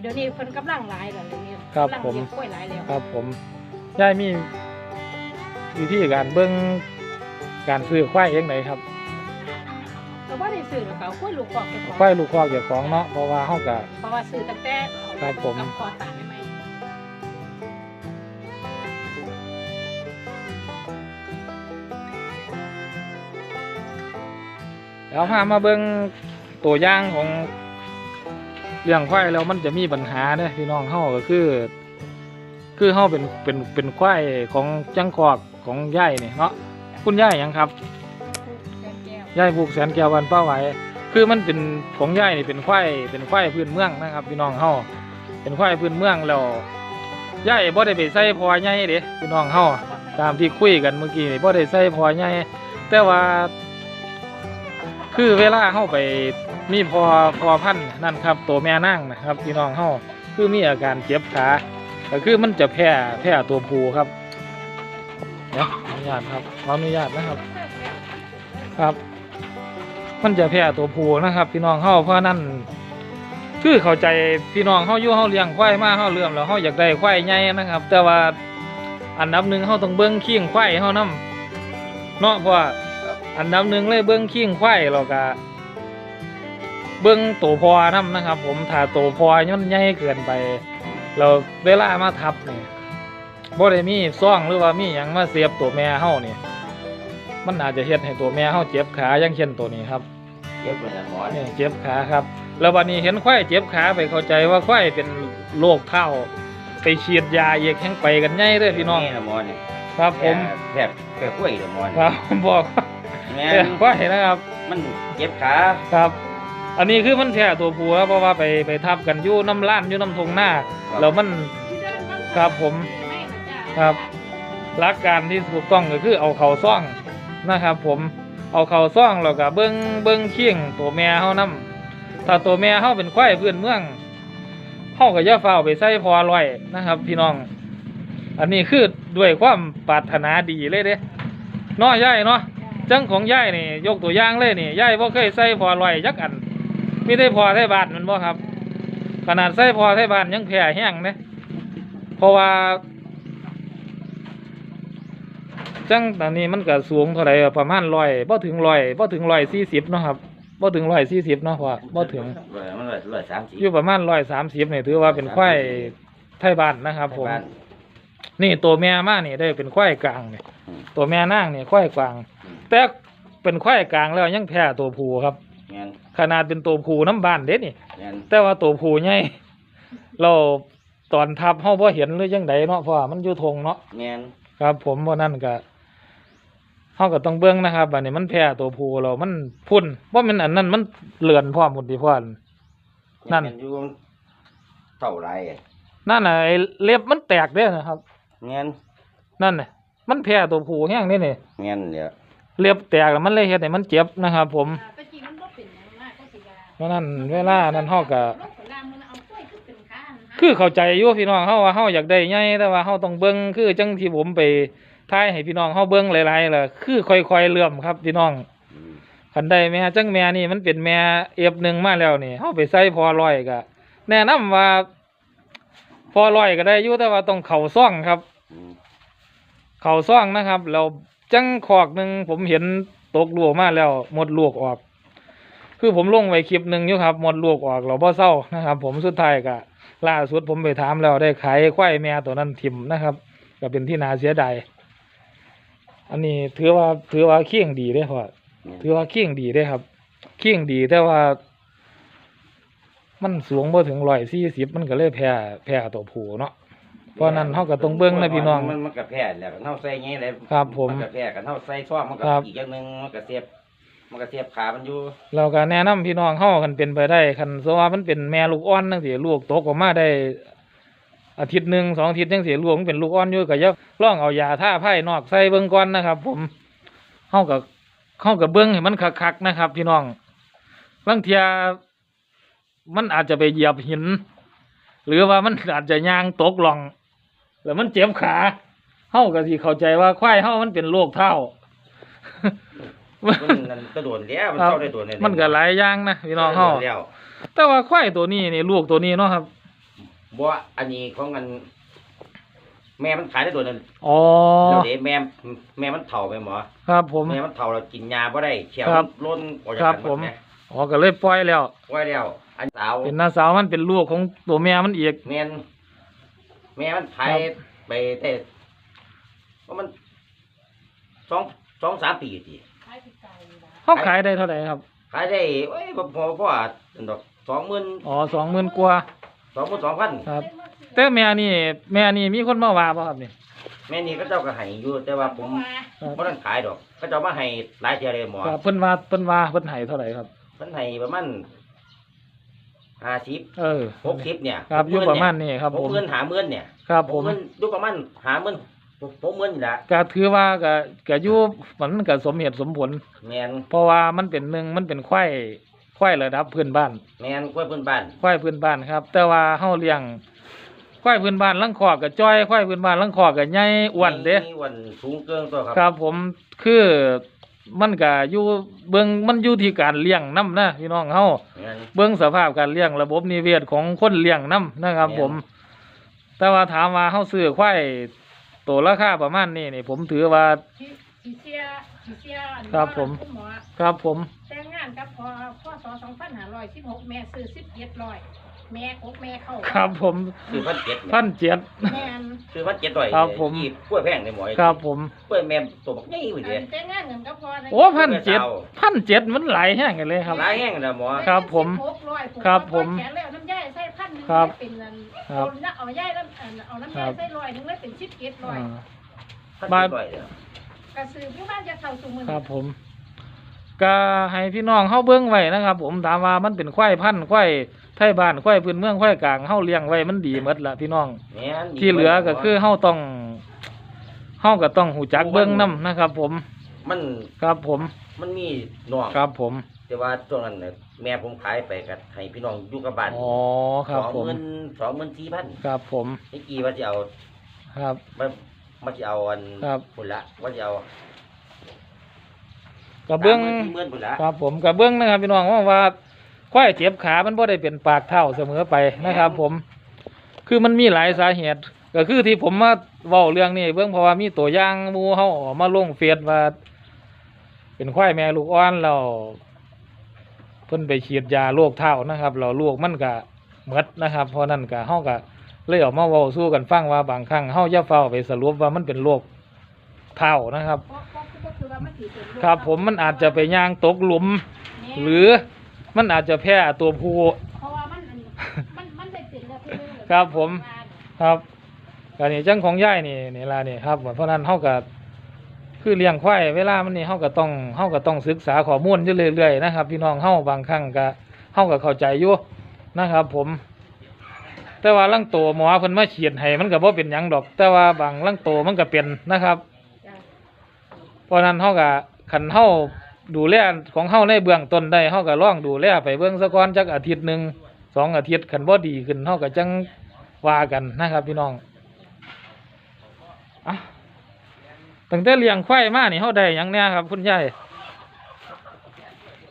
เดี๋ยวนี้เพิ่นกำลังหลายแล้วเดี๋ยวนี้ครับกำลังผมเลี้ยงกล้วยหลายแล้วครับผมยายมีวิธีการเบิ่งการซื้อควายเองไหนครับก็บ่ได้ซื้อแล้วก็เอากล้วยลูกกอกไปก่อนควายลูกคอกเจ้าของเนาะเพราะว่าเฮาก็ เพราะว่าซื้อตั้งแต่ครับผม กับคอตาใหม่แล้วพามาเบิ่งตัวอย่างของ เลี้ยงควายแล้วมันจะมีปัญหาเด้อพี่น้องเฮาก็คือ คือเฮาเป็นเป็นเป็นควายของจังกอกของยายนี่เนาะคุณยายหยังครับๆแก้วแก้วยายผูกแสนแก้ววันป้าไหวคือมันเป็นของยายนี่เป็นควายเป็นควายพื้นเมืองนะครับพี่น้องเฮาเป็นควายพื้นเมืองแล้วยายบ่ได้ไปใส่พอใหญ่เด้พี่น้องเฮาตามที่คุยกันเมื่อกี้นี่บ่ได้ใส่พอใหญ่แต่ว่า คือเวลาเฮาไป มีพอพอพันนั่นครับ ตัวแม่นั่งนะครับพี่น้องเฮาคือมีอาการเจ็บขาก็คือมันจะแพ้แพ้ตัวผูครับเดี๋ยวอนุญาตครับขออนุญาตนะครับ ครับ มันจะแพ้ตัวผูนะครับ พี่น้องเฮาเพราะนั่นคือเข้าใจพี่น้องเฮาอยู่เฮาเลี้ยงควายมาเฮาเลื่อมแล้วเฮาอยากได้ควายใหญ่นะครับ แต่ว่าอันดับหนึ่งเฮาต้องเบิ่งขี้งควายเฮานํเนาะเพราะว่าอันดับหนึ่งเลยเบิ่งขี้งควายแล้วก็ เบิ่งตัวพอนํนะครับ ผมถ้าตัวพอย่นใหญ่เกินไป เราเวลามาทับนี่บ่ได้มีซ่องหรือว่ามีหยังมาเสียบตัวแม่เฮานี่มันอาจจะเฮ็ดให้ตัวแม่เฮาเจ็บขาอย่างเช่นตัวนี้ครับเจ็บเลยนะหมอนี่นี่เจ็บขาครับ แล้ววันนี้เห็นควายเจ็บขาไปเข้าใจว่าควายเป็นโรคเท้าไปฉีดยาเอกแห้งไปกันใหญ่เลยพี่น้องนะหมอนี่ครับผมแผลแผลกล้วยเลยหมอคนี่รับผมบอกว่าแม่แพ้นควายนะครับ มันเจ็บขาครับ อันนี้คือมันแพ้ตัวผัวเพราะว่าไปไปทับกันอยู่น้ำล้านอยู่น้ำทงหน้าแล้วมัน ครับผมครับ หลักการที่ถูกต้องก็คือเอาเข่าซ่องนะครับ ผมเอาเข่าซ่องแล้วก็เบิ้งเบิ้งเคียงตัวแม่เฮานํถ้าตัวแม่เฮาเป็นควายพื้นเมืองเฮาก็อย่าเฝ้าวไปใส่พอลอยนะครับ พี่น้อง อันนี้คือด้วยความปรารถนาดีเลยเด้เนาะยายเนาะ จังของยายนี่ยกตัวอย่างเลยนี่ยายบ่เคยใส่พอลอยจักอัน มีได้พอไทบ้านแมันบ่ครับ ขนาดใส่พอไทบ้านยังแพ้แห้งเด้เพราะว่า จังตอนนี้มันก็สูงเท่าไหร่อะประมาณร้อยบ่ถึงร้อยบ่ถึงร้อยสี่สิบเนาะครับบ่ถึงร้อยสี่สิบเนาะพ่อบ่ถึงร้อยมันร้อยร้อยสามสิบอยู่ประมาณร้อยสามสิบนี่ถือว่าเป็นควายไทยบ้านนะครับ ผมบ้านนี่ตัวแม่มานี่ได้เป็นควายกลางนี่อืมตัวแม่นางนี่ควายกลางอืมแต่เป็นควายกลางแล้วยังแพ้ตัวผู้ครับ แม่นขนาดเป็นตัวผู้น้ำบ้านเด็ดนี่ แม่นแต่ว่าตัวผู้ใหญ่เราตอนทับเฮาบ่เห็นหรือยังไดเนาะเพราะว่ามันอยู่ทงเนาะแม่นครับ ผมเพราะนั่นก็เฮาก็ต้องเบิ่งนะครับอันนี้มันแพ้ตัวผู้เรามันพุ่นว่ามันอันนั้นมันเลือนพร้อมพุ่นที่พ่อน นั่น แม่อยู่เท่าไรอะนั่นน่ะไอ้เล็บมันแตกเด้อนะครับ แม่นนั่นน่ะมันแพ้ตัวผู้แห้งนี่นี่แม่นเดี๋ยวเล็บแตกแล้วมันเลยเฮ็ดให้มันเจ็บนะครับ ผม เพราะนั้นเวลานั้นเฮาก็ลงไปล่างมันเอากล้วยขึ้นเป็นขาหั่นหาคือเข้าใจอยู่พี่น้องเฮาว่าเฮาอยากได้ใหญ่แต่ว่าเฮาต้องเบิ่งคือจังที่ผมไปทายให้พี่น้องเฮาเบิ่งหลายๆล่ะคือค่อยๆเลื่อมครับพี่น้องอืมคันใดแม่จังแม่นี่มันเป็นแม่เอฟหนึ่งมาแล้วนี่เฮาไปใส่พอร้อยก็แนะนำว่าพอร้อยก็ได้อยู่แต่ว่าต้องเข่าซ่องครับอืมเข่าซ่องนะครับแล้วจังขอกหนึ่งผมเห็นตกลูกมาแล้วหมดลูกออก คือผมลงไว้คลิปหนึ่งอยู่ครับหมดลูกออกเราบ่เศร้านะครับ ผมสุดท้ายก็ล่าสุดผมไปถามแล้วได้ขายควายแม่ตัวนั้นทิมนะครับ ก็เป็นที่นาเสียดายอันนี้ถือว่าถือว่าเคียงดีเด้อพ่อแม่นถือว่าเคียงดีได้ครับเคียงดีแต่ว่า มันสูงบ่ถึงร้อยสี่สิบมันก็เลยแพ้แพ้ตัวผู้เนาะเพราะนั้นเฮาก็ต้องเบิ่งนะพี่น้องมันมันก็แพ้แล้วเฮาใส่ไงเลยครับ ผมนก็แพ้กันเฮาใส่ซ่อมมันก็ครับอีกอย่างหนึงมันก็เสียบ มันก็เสียบขามันอยู่เราก็แนะนำพี่น้องเฮาคันเป็นไปได้คันสว่ามันเป็นแม่ลูกอ่อนจังซี่ลูกตกออกมาได้ อาทิตย์หนึ่งสองอาทิตย์จังซี่ลูกมันเป็นลูกอ่อนอยู่ก็อย่าลองเอายาท่าไผ่นอกใส่เบิ่งก่อนนะครับ ผมเฮาก็เฮาก็เบิ่งให้มันคักๆนะครับ พี่น้องบางเทียมันอาจจะไปเหยียบหิน หรือว่ามันอาจจะย่างตกหล่อง แล้วมันเจ็บขาเฮาก็สิเข้าใจว่าควายเฮามันเป็นโรคเท้า มันนั่นก็โดนแล้วมันครับเข้าได้โดนเลยมันก็หลายอย่างนะพี่น้องเฮาแล้วแต่ว่าควายตัวนี้นี่ลูกตัวนี้เนาะครับบ่อันนี้ของกัน แม่มันขายได้ตัวนั้นอ๋อแล้วเดี๋ยวแม่แม่มันเฒ่าไปหมอครับผมแม่มันเฒ่าแล้วกินยาบ่ได้เขียวครับมันล้นออกจากครับกันหผมดไงอ๋อก็เลยปล่อยแล้วไว้แล้วอันสาวเป็นน้าสาวมันเป็นลูกของตัวแม่มันอีกแม่นแม่มันขายครับไปแต่ว่ามันสองสองสามปีที เขาขายได้เท่าไหร่ครับ ขายได้โอ้ยพอพอพอดอกสองหมื่นอ๋อสองหมื่นกว่าสองหมื่นสองพันครับแต่แม่นี่ แม่นี่มีคนมาว่าป่ะครับนี่ แม่นี่ก็เจ้าก็ให้อยู่แต่ว่าผมครับบ่ทันขายดอกเขาเจ้ามาให้หลายเที่ยเลยหมอครับเพิ่นว่าเพิ่นว่าเพิ่นให้เท่าไหร่ครับ เพิ่นให้ประมาณห้าสิบเออหกสิบเนี่ยครับอยู่ประมาณนี้ครับหผกมหมื่นหาหมื่นเนี่ยครับผม หกหมื่นอยู่ประมาณหาหมื่น หกหมื่นนี่ละก็ถือว่าก็ก็อยู่มันก็สมเหตุสมผล แม่นเพราะว่ามันเป็นหนึ่งมันเป็นควายควายระดับพื้นบ้าน แม่นกล้วยพื้นบ้านควายพื้นบ้านครับ แต่ว่าเฮาเลี้ยงควายพื้นบ้านลังคอกกับจ้อยควายพื้นบ้านลังคอกกับใหญ่อ้วนเด้มีอ้วนสูงเกินตัวครับ ครับผมคือมันก็อยู่เบิ่งมันอยู่ที่การเลี้ยงน้นะพี่น้องเฮาแม่นเบิ่งสภาพการเลี้ยงระบบนิเวศของคนเลี้ยงน้นะครับแม่นผม แต่ว่าถามว่าเฮาซื้อควาย ตัวราคาประมาณนี้นี่ผมถือว่าที่ที่เสียที่เสียอันครับผมคุณหมอครับผม แต่งงานกับพอพศ2516แม่ซื้อ1700แม่กกแม่เข้าครับผมคือพันเจ็ดพันเจ็ด แม่นคือพันเจ็ดร้อยครับผม ยี่กล้วยแพงในหมอยครับผม กล้วยแม่ตัวบักใหญ่เหมือนอัเดินแต่งงานกันกับพอนะโอ้พันเจ็ดพันเจ็ดมันหลายแห้งกันเลยครับ หลายแห้งนะหมอ ครับผม1600ครับผม แขนแล้วน้ำย่ายใส่พัน หนึงครับเป็นอันครับเอาน้ำเอาย่ายน้ำอันเอาน้ำย่ายใส่ร้อยหนึงเลยเป็น17ร้อยอ่าพันบ้านเจ็ดร้อยเด้อกระสือพี่บ้านจะเข้าสู่มือครับผมก็ให้พี่น้องเฮาเบิ่งไว้นะครับ ผมถามว่ามันเป็นควายพันธุ์ควายไทยบ้านควายพื้นเมืองควายกลางเฮาเลี้ยงไว้มันดีหมดละพี่น้อง แม่นที่เหลือก็คือเฮาต้องเฮาก็ต้องหูจักเบิ่งนํนะครับ ผมมัน ครับผมมันมีน่อง ครับผม แต่ว่าช่วงนั้นน่ะ แม่ผมขายไปกับให้พี่น้องอยู่กับบ้านอ๋อครับสองผหมมื่นสองหมื่นสี่พันครับผมนี่กี่ว่าจะเอาครับมันมันจะเอาอันครับ พุ่นละว่าจะเอาก็เบิ่งสามหมื่นสี่หมื่นพุ่นละครับผมกับเบื้องนะครับพี่น้องว่าว่าควายเจ็บขามันบ่ได้เป็นปากเท่าเสมอไปนะครับ ผม คือมันมีหลายสาเหตุ ก็คือที่ผมมาเว้าเรื่องนี้เบื้องเพราะว่ามีตัวอย่างหมูเฮาออกมาลงเฟซว่า เป็นควายแม่ลูกอ่อนแล้วเพิ่นไปฉีดยาโรคเท่านะครับแล้วลูกมันก็หมดนะครับ เพราะนั้นก็เฮาก็เลยออกมาเว้าสู้กันฟังว่าบางครั้งเฮาอย่าเฝ้าไปสรุปว่ามันเป็นโรคเท่านะครับ ครับผมมันอาจจะไปย่างตกหลุม หรือมันอาจจะแพ้ตัวผู้ครับผมครับการนี้จังของย่ายนี่นี่ละนี่ครับเพราะนั้นเฮาก็ คือเลี้ยงควายเวลามันนี่เฮาก็ต้องเฮาก็ต้องศึกษาข้อมูลอยู่เรื่อยๆนะครับ พี่น้องเฮาบางครั้งก็เฮาก็เข้าใจอยู่นะครับ ผม แต่ว่าลังโตหมอเพิ่นมาฉียดให้มันก็บ่เป็นหยังดอก แต่ว่าบางลังโตมันก็เป็นนะครับ เพราะนั้นเฮาก็คันเฮาดูแลของเฮาในเบื้องต้นได้เฮาก็ลองดูแลไปเบิ่งซะก่อนจักอาทิตย์หนึ่งสองอาทิตย์คันบ่ดีขึ้นเฮาก็จังว่ากันนะครับ พี่น้องอะ ตั้งแต่เลี้ยงควายมานี่เฮาได้หยังแหน่ครับ คุณยาย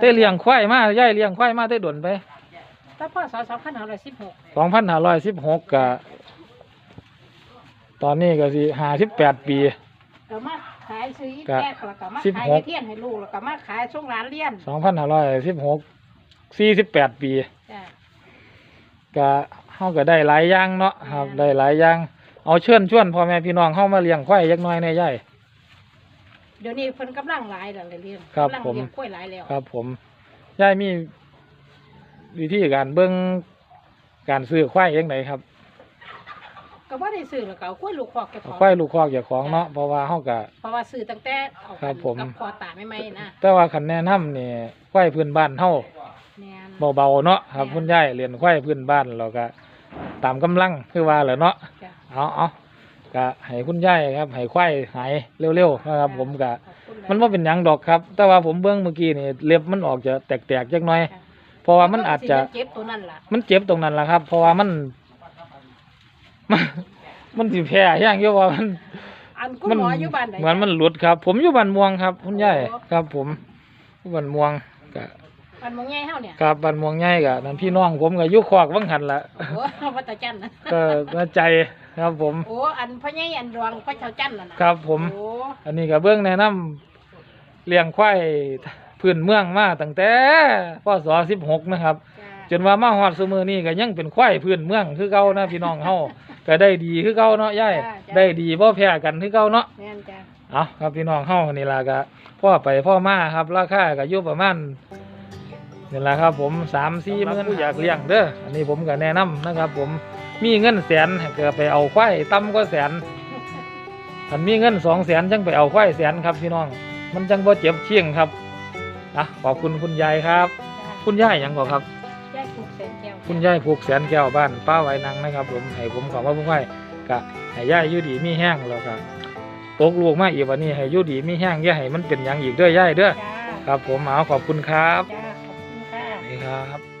ได้เลี้ยงควายมายายเลี้ยงควายมาได้ดนไปถ้าพศ2516 2516ก็ตอนนี้ก็สิ58ปี ก็มาขายซื้ออีก็แก่แล้วก็มาสิบขายหกให้เทียนให้ลูกแล้วก็มาขายช่วงร้านเลี้ยน2516 48ปีจ้ะก็เฮาก็ได้หลายอย่างเนาะครับได้หลายอย่างเอาเชิญชวนพ่อแม่พี่น้องเฮามาเลี้ยงควายจักหน่อยในยาย เดี๋ยวนี้เพิ่นกำลังหลายแล้วเลยเลี้ยงครับกำลังผม เลี้ยงกล้วยหลายแล้วครับผมยายมีวิธีการเบิ่งการซื้อควายจังไดครับก็บ่ได้ซื้อแล้วก็เอากล้วยลูกคอกแกของควายลูกคอกเจ้าของเนาะเพราะว่าเฮาก็ เพราะว่าซื้อตั้งแต่เอาครับผม กับคอตาไม่ไหมนะแต่ว่าคันแนะนำนี่ควายพื้นบ้านเฮาแม่นเบาๆเนาะครับแม่นคุณยายเรียนควายพื้นบ้านเราก็ตามกำลังคือว่าแหละเนาะจ้ะเอาเอา ก็ให้คุณยายครับให้ควายหายเร็วๆนะครับ ผมก็ขอบคุณหลายมันว่าเป็นหยังดอกครับ แต่ว่าผมเบื้องเมื่อกี้นี่เล็บมันออกจะแตกๆจักหน่อย เพราะว่ามันอาจจะเจ็บตัวนั่นล่ะมันเจ็บตรงนั้นแหละครับ เพราะว่ามัน มันมันสิแพ้อย่างเดียวว่ามัน อันคุณมัหมออยู่บ้านไหนเหมือนมันหลุดครับ ผมอยู่บ้านม่วงครับ คุณยายโอ้ครับ ผมอยู่บ้านม่วงก็ มันมองง่ายเฮาเนี่ยครับบ้านม่วงใหญ่ก็นั่นพี่น้องผมก็อยู่คอกวังหันละโอ้วัดตาจันนะก็น่าใจครับผม โอ้อันพ่อใหญ่อันรองพ่อเจ้าจันน่ะนะครับผม โอ้อันนี้ก็เบื้องแนะนำเลี้ยงควายพื้นเมืองมาตั้งแต่พศ16นะครับจ้าจนว่ามาฮอดซุมื้อนี้ก็ยังเป็นควายพื้นเมืองคือเก่านะพี่น้องเฮาก็ได้ดีคือเก่าเนาะยายได้ดีบ่แพ้กันคือเก่าเนาะ แม่นจ้าเอาครับพี่น้องเฮานี่ล่ะก็พ่อไปพ่อมาครับราคาก็อยู่ประมาณ นี่ล่ะครับผม3 4หมื่นผู้อยากเลี้ยงเด้ออันนี้ผมก็แนะนำนะครับ ผมมีเงินแสนก็ไปเอาควายต่ำกว่าแสนอันมีเงิน2แสนจังไปเอาควายแสนครับพี่น้อง มันจังบ่เจ็บเชียงครับอะขอบคุณคุณยายครับจ้าคุณยายหยังบ่ครับยายปลูกแสนแก้วคุณยายผูกแสนแก้วบ้านป้าไว้นังนะครับ ผมให้ผมขอว่าพุ่งไว้กะให้ยายอยู่ดีมีแห้งแล้วก็ตกลูกมาอีกวันนี้ให้อยู่ดีมีแห้งอย่าให้มันเป็นหยังอีกเด้อยายเด้อจ้าครับผมเอาขอบคุณครับ job.